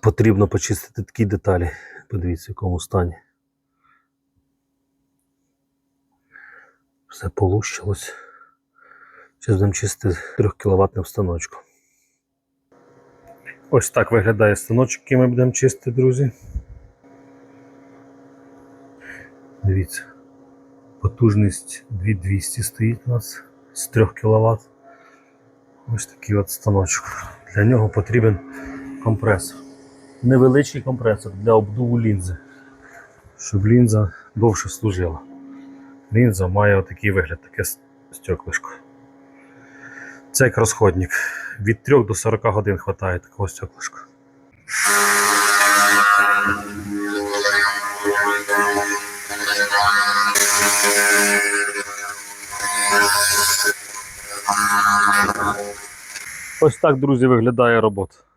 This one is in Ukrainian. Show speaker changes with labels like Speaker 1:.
Speaker 1: потрібно почистити такі деталі. Подивіться, в якому стані. Все полущилось. Зараз будемо чистити 3 кВт станочку. Ось так виглядає станочок, який ми будемо чистити, друзі. Дивіться. Потужність 2200 стоїть у нас з 3 кВт. Ось такий от станочок. Для нього потрібен компресор. Невеличкий компресор для обдуву лінзи, щоб лінза довше служила. Лінза має отакий вигляд, таке стеклишко. Це як розходник. Від 3 до 40 годин вистачає такого стеклишка. Ось так, друзі, виглядає робота.